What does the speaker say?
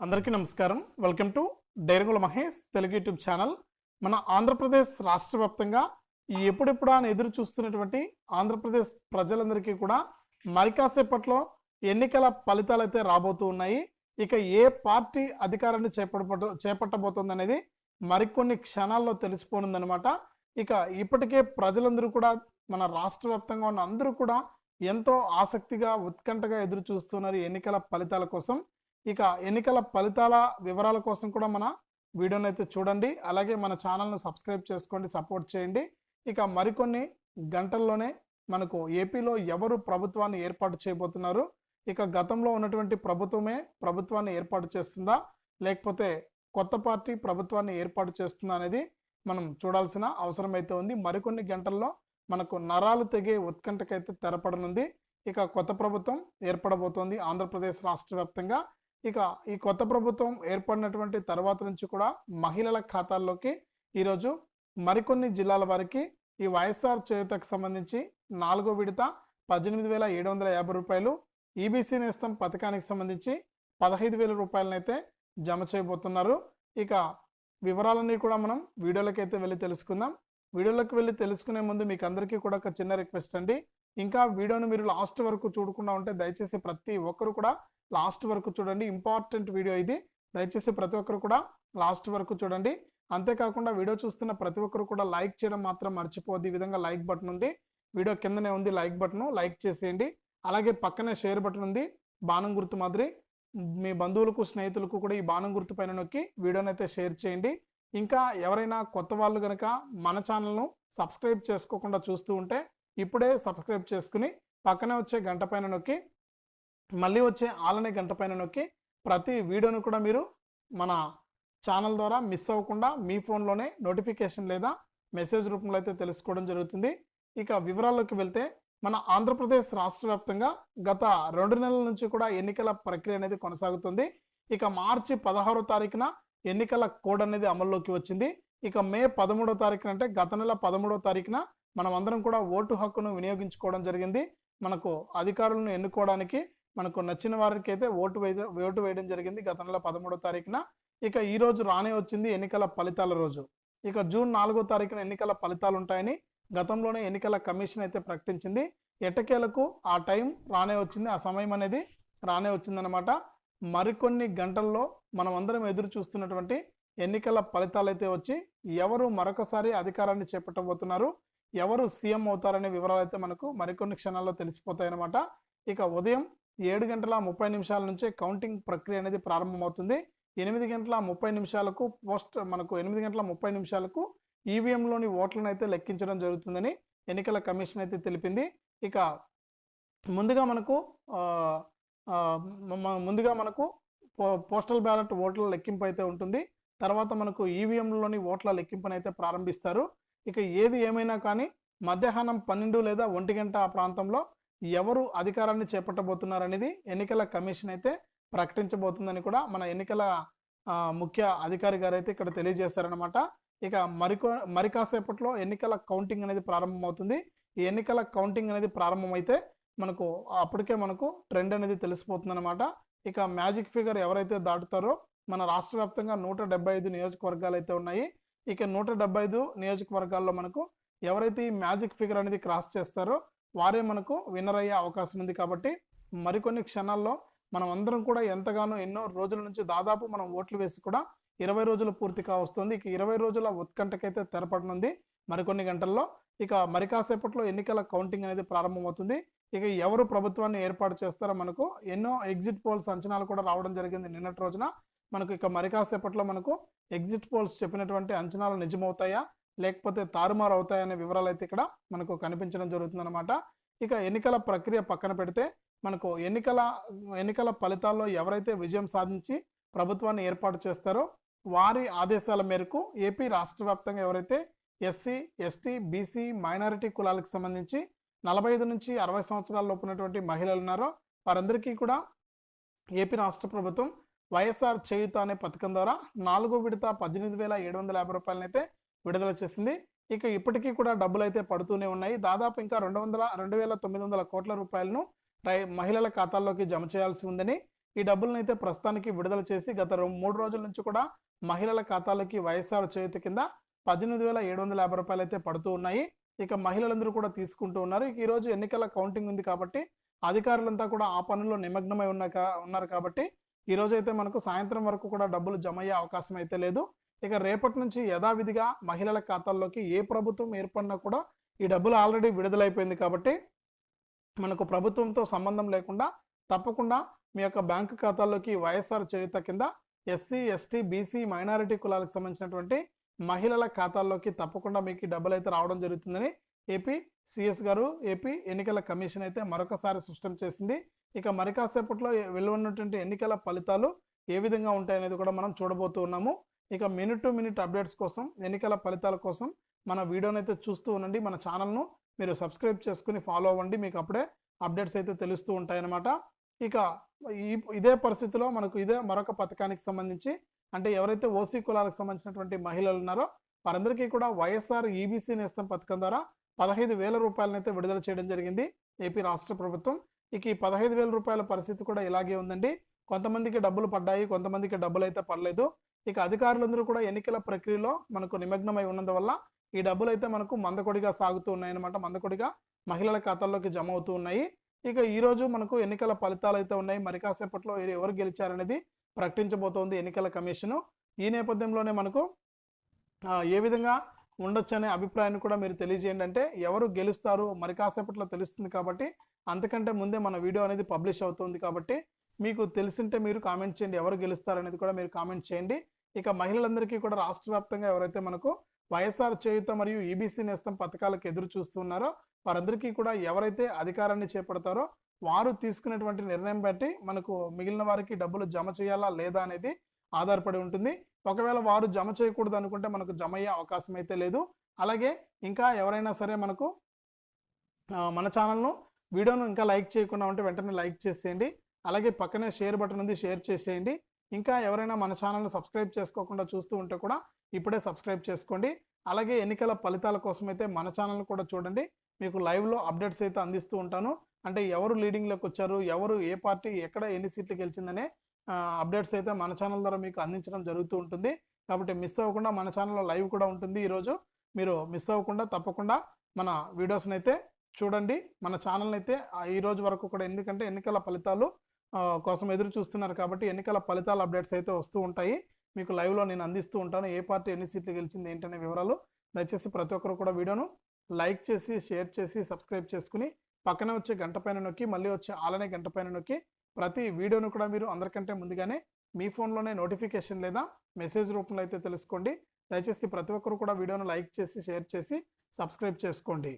అందరికీ నమస్కారం. Welcome to డైరంగుల మహేష్ తెలుగు యూట్యూబ్ ఛానల్. మన ఆంధ్రప్రదేశ్ రాష్ట్ర వ్యాప్తంగా ఎప్పుడెప్పుడు అని ఎదురు చూస్తున్నటువంటి ఆంధ్రప్రదేశ్ ప్రజలందరికీ కూడా మరికాసేపట్లో ఎన్నికల ఫలితాలు అయితే రాబోతూ ఉన్నాయి. ఇక ఏ పార్టీ అధికారాన్ని చేపట్టబోతు చేపట్టబోతుంది అనేది మరికొన్ని క్షణాల్లో తెలిసిపోనుందనమాట ఇక ఇప్పటికే ప్రజలందరూ కూడా మన రాష్ట్ర వ్యాప్తంగా ఉన్న అందరూ కూడా ఎంతో ఆసక్తిగా ఉత్కంఠగా ఎదురు చూస్తున్నారు ఈ ఎన్నికల ఫలితాల కోసం. ఇక ఎన్నికల ఫలితాల వివరాల కోసం కూడా మన వీడియోని అయితే చూడండి. అలాగే మన ఛానల్ను సబ్స్క్రైబ్ చేసుకోండి సపోర్ట్ చేయండి. ఇక మరికొన్ని గంటల్లోనే మనకు ఏపీలో ఎవరు ప్రభుత్వాన్ని ఏర్పాటు చేయబోతున్నారు? ఇక గతంలో ఉన్నటువంటి ప్రభుత్వమే ప్రభుత్వాన్ని ఏర్పాటు చేస్తుందా? లేకపోతే కొత్త పార్టీ ప్రభుత్వాన్ని ఏర్పాటు చేస్తుందా అనేది మనం చూడాల్సిన అవసరం అయితే ఉంది. మరికొన్ని గంటల్లో మనకు నరాలు తెగే ఉత్కంఠకైతే తెరపడనుంది. ఇక కొత్త ప్రభుత్వం ఏర్పడబోతోంది ఆంధ్రప్రదేశ్ రాష్ట్ర వ్యాప్తంగా. ఇక ఈ కొత్త ప్రభుత్వం ఏర్పడినటువంటి తర్వాత నుంచి కూడా మహిళల ఖాతాల్లోకి ఈరోజు మరికొన్ని జిల్లాల వారికి ఈ వైఎస్ఆర్ చేయుతకు సంబంధించి నాలుగో విడత పద్దెనిమిది వేల ఏడు వందల యాభై రూపాయలు ఈబీసీ నేస్తం పథకానికి సంబంధించి పదహైదు వేల రూపాయలనైతే జమ చేయబోతున్నారు. ఇక వివరాలన్నీ కూడా మనం వీడియోలోకి అయితే వెళ్ళి తెలుసుకుందాం. వీడియోలోకి వెళ్ళి తెలుసుకునే ముందు మీకు అందరికీ కూడా ఒక చిన్న రిక్వెస్ట్ అండి. ఇంకా వీడియోను మీరు లాస్ట్ వరకు చూడకుండా ఉంటే దయచేసి ప్రతి ఒక్కరు కూడా లాస్ట్ వరకు చూడండి ఇంపార్టెంట్ వీడియో ఇది. దయచేసి ప్రతి ఒక్కరు కూడా లాస్ట్ వరకు చూడండి. అంతేకాకుండా వీడియో చూస్తున్న ప్రతి ఒక్కరు కూడా లైక్ చేయడం మాత్రం మర్చిపోద్దు ఈ విధంగా లైక్ బటన్ ఉంది. వీడియో కిందనే ఉంది లైక్ బటన్. లైక్ చేసేయండి. అలాగే పక్కనే షేర్ బటన్ ఉంది. బాణం గుర్తు మాదిరి. మీ బంధువులకు స్నేహితులకు కూడా ఈ బాణం గుర్తు పైన నొక్కి వీడియోని అయితే షేర్ చేయండి. ఇంకా ఎవరైనా కొత్త వాళ్ళు కనుక మన ఛానల్ను సబ్స్క్రైబ్ చేసుకోకుండా చూస్తూ ఉంటే ఇప్పుడే సబ్స్క్రైబ్ చేసుకుని పక్కనే వచ్చే గంట పైన నొక్కి మళ్ళీ వచ్చే ఆలనే గంట పైన నొక్కి ప్రతి వీడియోను కూడా మీరు మన ఛానల్ ద్వారా మిస్ అవ్వకుండా మీ ఫోన్లోనే నోటిఫికేషన్ లేదా మెసేజ్ రూపంలో అయితే తెలుసుకోవడం జరుగుతుంది. ఇక వివరాల్లోకి వెళ్తే మన ఆంధ్రప్రదేశ్ రాష్ట్ర వ్యాప్తంగా గత రెండు నెలల నుంచి కూడా ఎన్నికల ప్రక్రియ అనేది కొనసాగుతుంది. ఇక మార్చి పదహారో తారీఖున ఎన్నికల కోడ్ అనేది అమల్లోకి వచ్చింది. ఇక మే పదమూడో తారీఖున అంటే గత నెల పదమూడో తారీఖున మనం అందరం కూడా ఓటు హక్కును వినియోగించుకోవడం జరిగింది. మనకు అధికారులను ఎన్నుకోవడానికి మనకు నచ్చిన వారికి అయితే ఓటు వేయ ఓటు వేయడం జరిగింది గత నెల పదమూడో తారీఖున. ఇక ఈ రోజు రానే వచ్చింది ఎన్నికల ఫలితాల రోజు. ఇక జూన్ నాలుగో తారీఖున ఎన్నికల ఫలితాలు ఉంటాయని గతంలోనే ఎన్నికల కమిషన్ అయితే ప్రకటించింది. ఎటకేలకు ఆ టైం రానే వచ్చింది ఆ సమయం అనేది రానే వచ్చిందనమాట మరికొన్ని గంటల్లో మనం అందరం ఎదురు చూస్తున్నటువంటి ఎన్నికల ఫలితాలు అయితే వచ్చి ఎవరు మరొకసారి అధికారాన్ని చేపట్టబోతున్నారు ఎవరు సీఎం అవుతారనే వివరాలు అయితే మనకు మరికొన్ని క్షణాల్లో తెలిసిపోతాయి అనమాట ఇక ఉదయం ఏడు గంటల ముప్పై నిమిషాల నుంచే కౌంటింగ్ ప్రక్రియ అనేది ప్రారంభమవుతుంది. ఎనిమిది గంటల ముప్పై నిమిషాలకు పోస్ట్ మనకు ఎనిమిది గంటల ముప్పై నిమిషాలకు ఈవీఎంలోని ఓట్లను అయితే లెక్కించడం జరుగుతుందని ఎన్నికల కమిషన్ అయితే తెలిపింది. ఇక ముందుగా మనకు ముందుగా మనకు పో- పోస్టల్ బ్యాలెట్ ఓట్ల లెక్కింపు అయితే ఉంటుంది. తర్వాత మనకు ఈవీఎంలోని ఓట్ల లెక్కింపును అయితే ప్రారంభిస్తారు. ఇక ఏది ఏమైనా కానీ మధ్యాహ్నం పన్నెండు లేదా ఒంటి గంట ఆ ప్రాంతంలో ఎవరు అధికారాన్ని చేపట్టబోతున్నారు అనేది ఎన్నికల కమిషన్ అయితే ప్రకటించబోతుందని కూడా మన ఎన్నికల ముఖ్య అధికారి గారు అయితే ఇక్కడ తెలియజేశారనమాట ఇక మరికొ మరి కాసేపట్లో ఎన్నికల కౌంటింగ్ అనేది ప్రారంభమవుతుంది. ఈ ఎన్నికల కౌంటింగ్ అనేది ప్రారంభమైతే మనకు అప్పటికే మనకు ట్రెండ్ అనేది తెలిసిపోతుంది అనమాట ఇక మ్యాజిక్ ఫిగర్ ఎవరైతే దాటుతారో మన రాష్ట్ర వ్యాప్తంగా నూట డెబ్బై ఐదు నియోజకవర్గాలు అయితే ఉన్నాయి. ఇక నూట డెబ్బై ఐదు నియోజకవర్గాల్లో మనకు ఎవరైతే ఈ మ్యాజిక్ ఫిగర్ అనేది క్రాస్ చేస్తారో వారే మనకు విన్నర్ అయ్యే అవకాశం ఉంది కాబట్టి మరికొన్ని క్షణాల్లో మనం అందరం కూడా ఎంతగానో ఎన్నో రోజుల నుంచి దాదాపు మనం ఓట్లు వేసి కూడా ఇరవై రోజులు పూర్తి కావస్తుంది ఇక ఇరవై రోజుల ఉత్కంఠకైతే తెరపడనుంది. మరికొన్ని గంటల్లో ఇక మరి కాసేపట్లో ఎన్నికల కౌంటింగ్ అనేది ప్రారంభమవుతుంది. ఇక ఎవరు ప్రభుత్వాన్ని ఏర్పాటు చేస్తారో మనకు ఎన్నో ఎగ్జిట్ పోల్స్ అంచనాలు కూడా రావడం జరిగింది నిన్నటి రోజున. మనకు ఇక మరి కాసేపట్లో మనకు ఎగ్జిట్ పోల్స్ చెప్పినటువంటి అంచనాలు నిజమవుతాయా? లేకపోతే తారుమారు అవుతాయనే వివరాలు అయితే ఇక్కడ మనకు కనిపించడం జరుగుతుందన్నమాట. ఇక ఎన్నికల ప్రక్రియ పక్కన పెడితే మనకు ఎన్నికల ఎన్నికల ఫలితాల్లో ఎవరైతే విజయం సాధించి ప్రభుత్వాన్ని ఏర్పాటు చేస్తారో వారి ఆదేశాల మేరకు ఏపీ రాష్ట్ర వ్యాప్తంగా ఎవరైతే ఎస్సీ ఎస్టీ బీసీ మైనారిటీ కులాలకు సంబంధించి నలభై ఐదు నుంచి అరవై సంవత్సరాల లోపు ఉన్నటువంటి మహిళలు ఉన్నారో వారందరికీ కూడా ఏపీ రాష్ట్ర ప్రభుత్వం వైఎస్ఆర్ చేయుత అనే పథకం ద్వారా నాలుగో విడత పద్దెనిమిది వేల ఏడు వందల యాభై రూపాయలనైతే విడుదల చేసింది. ఇక ఇప్పటికీ కూడా డబ్బులు అయితే పడుతూనే ఉన్నాయి. దాదాపు ఇంకా రెండు వందల రెండు వేల తొమ్మిది వందల కోట్ల రూపాయలను రై మహిళల ఖాతాల్లోకి జమ చేయాల్సి ఉందని ఈ డబ్బులను అయితే ప్రస్తుతానికి విడుదల చేసి గత మూడు రోజుల నుంచి కూడా మహిళల ఖాతాలకి వైఎస్ఆర్ చేతి కింద పద్దెనిమిది వేల ఏడు వందల యాభై రూపాయలు అయితే పడుతూ ఉన్నాయి. ఇక మహిళలందరూ కూడా తీసుకుంటూ ఉన్నారు. ఈరోజు ఈ రోజు ఎన్నికల కౌంటింగ్ ఉంది కాబట్టి అధికారులంతా కూడా ఆ పనుల్లో నిమగ్నమై ఉన్న ఉన్నారు కాబట్టి ఈ రోజు అయితే మనకు సాయంత్రం వరకు కూడా డబ్బులు జమ అయ్యే అవకాశం అయితే లేదు. ఇక రేపటి నుంచి యథావిధిగా మహిళల ఖాతాల్లోకి ఏ ప్రభుత్వం ఏర్పడినా కూడా ఈ డబ్బులు ఆల్రెడీ విడుదలైపోయింది కాబట్టి మనకు ప్రభుత్వంతో సంబంధం లేకుండా తప్పకుండా మీ యొక్క బ్యాంకు ఖాతాల్లోకి వైఎస్ఆర్ చేయుత కింద ఎస్సీ ఎస్టీ బీసీ మైనారిటీ కులాలకు సంబంధించినటువంటి మహిళల ఖాతాల్లోకి తప్పకుండా మీకు డబ్బులు అయితే రావడం జరుగుతుందని ఏపీ సిఎస్ గారు ఏపీ ఎన్నికల కమిషన్ అయితే మరొకసారి స్పష్టం చేసింది. ఇక మరి కాసేపట్లో ఎన్నికల ఫలితాలు ఏ విధంగా ఉంటాయనేది కూడా మనం చూడబోతున్నాము ఇక మినిట్ టు మినిట్ అప్డేట్స్ కోసం ఎన్నికల ఫలితాల కోసం మన వీడియోని అయితే చూస్తూ ఉండండి. మన ఛానల్ను మీరు సబ్స్క్రైబ్ చేసుకుని ఫాలో అవ్వండి. మీకు అప్పుడే అప్డేట్స్ అయితే తెలుస్తూ ఉంటాయన్నమాట. ఇక ఈ ఇదే పరిస్థితిలో మనకు ఇదే మరొక పథకానికి సంబంధించి అంటే ఎవరైతే ఓసీ కులాలకు సంబంధించినటువంటి మహిళలు ఉన్నారో వారందరికీ కూడా వైఎస్ఆర్ ఈబీసీ నేస్తం పథకం ద్వారా పదహైదు వేల రూపాయలనైతే విడుదల చేయడం జరిగింది ఏపీ రాష్ట్ర ప్రభుత్వం. ఇక ఈ పదహైదు వేల రూపాయల పరిస్థితి కూడా ఇలాగే ఉందండి. కొంతమందికి డబ్బులు పడ్డాయి కొంతమందికి డబ్బులు అయితే పడలేదు. ఇక అధికారులందరూ కూడా ఎన్నికల ప్రక్రియలో మనకు నిమగ్నమై ఉన్నందువల్ల ఈ డబ్బులు అయితే మనకు మందకొడిగా సాగుతూ ఉన్నాయన్నమాట. మందకొడిగా మహిళల ఖాతాల్లోకి జమ అవుతూ ఉన్నాయి. ఇక ఈరోజు మనకు ఎన్నికల ఫలితాలు అయితే ఉన్నాయి. మరి కాసేపట్లో ఎవరు గెలిచారనేది ప్రకటించబోతోంది ఎన్నికల కమిషను. ఈ నేపథ్యంలోనే మనకు ఏ విధంగా ఉండొచ్చు అనే అభిప్రాయాన్ని కూడా మీరు తెలియజేయండి అంటే ఎవరు గెలుస్తారు మరి కాసేపట్లో తెలుస్తుంది కాబట్టి అంతకంటే ముందే మన వీడియో అనేది పబ్లిష్ అవుతుంది కాబట్టి మీకు తెలిసింటే మీరు కామెంట్ చేయండి. ఎవరు గెలుస్తారు అనేది కూడా మీరు కామెంట్ చేయండి. ఇక మహిళలందరికీ కూడా రాష్ట్ర వ్యాప్తంగా ఎవరైతే మనకు వైఎస్ఆర్ చేయుత మరియు ఈబీసీ నేస్తం పథకాలకు ఎదురు చూస్తున్నారో వారందరికీ కూడా ఎవరైతే అధికారాన్ని చేపడతారో వారు తీసుకునేటువంటి నిర్ణయం బట్టి మనకు మిగిలిన వారికి డబ్బులు జమ చేయాలా లేదా అనేది ఆధారపడి ఉంటుంది. ఒకవేళ వారు జమ చేయకూడదు అనుకుంటే మనకు జమ అయ్యే అవకాశం అయితే లేదు. అలాగే ఇంకా ఎవరైనా సరే మనకు మన ఛానల్ను వీడియోను ఇంకా లైక్ చేయకుండా ఉంటే వెంటనే లైక్ చేసేయండి. అలాగే పక్కనే షేర్ బటన్ ఉంది షేర్ చేసేయండి. ఇంకా ఎవరైనా మన ఛానల్ను సబ్స్క్రైబ్ చేసుకోకుండా చూస్తూ ఉంటే కూడా ఇప్పుడే సబ్స్క్రైబ్ చేసుకోండి. అలాగే ఎన్నికల ఫలితాల కోసం అయితే మన ఛానల్ కూడా చూడండి. మీకు లైవ్లో అప్డేట్స్ అయితే అందిస్తూ ఉంటాను. అంటే ఎవరు లీడింగ్లోకి వచ్చారు ఎవరు ఏ పార్టీ ఎక్కడ ఎన్ని సీట్లు గెలిచిందనే అప్డేట్స్ అయితే మన ఛానల్ ద్వారా మీకు అందించడం జరుగుతూ ఉంటుంది. కాబట్టి మిస్ అవ్వకుండా మన ఛానల్లో లైవ్ కూడా ఉంటుంది ఈరోజు. మీరు మిస్ అవ్వకుండా తప్పకుండా మన వీడియోస్ని అయితే చూడండి. మన ఛానల్ అయితే ఈ రోజు వరకు కూడా ఎందుకంటే ఎన్నికల ఫలితాలు కోసం ఎదురు చూస్తున్నారు కాబట్టి ఎన్నికల ఫలితాల అప్డేట్స్ అయితే వస్తూ ఉంటాయి. మీకు లైవ్లో నేను అందిస్తూ ఉంటాను. ఏ పార్టీ ఎన్ని సీట్లు గెలిచింది ఏంటనే వివరాలు దయచేసి ప్రతి ఒక్కరు కూడా వీడియోను లైక్ చేసి షేర్ చేసి సబ్స్క్రైబ్ చేసుకుని పక్కనే వచ్చే గంట పైన నొక్కి మళ్ళీ వచ్చే ఆలనే గంట పైన నొక్కి ప్రతి వీడియోను కూడా మీరు అందరికంటే ముందుగానే మీ ఫోన్లోనే నోటిఫికేషన్ లేదా మెసేజ్ రూపంలో అయితే తెలుసుకోండి. దయచేసి ప్రతి ఒక్కరు కూడా వీడియోను లైక్ చేసి షేర్ చేసి సబ్స్క్రైబ్ చేసుకోండి.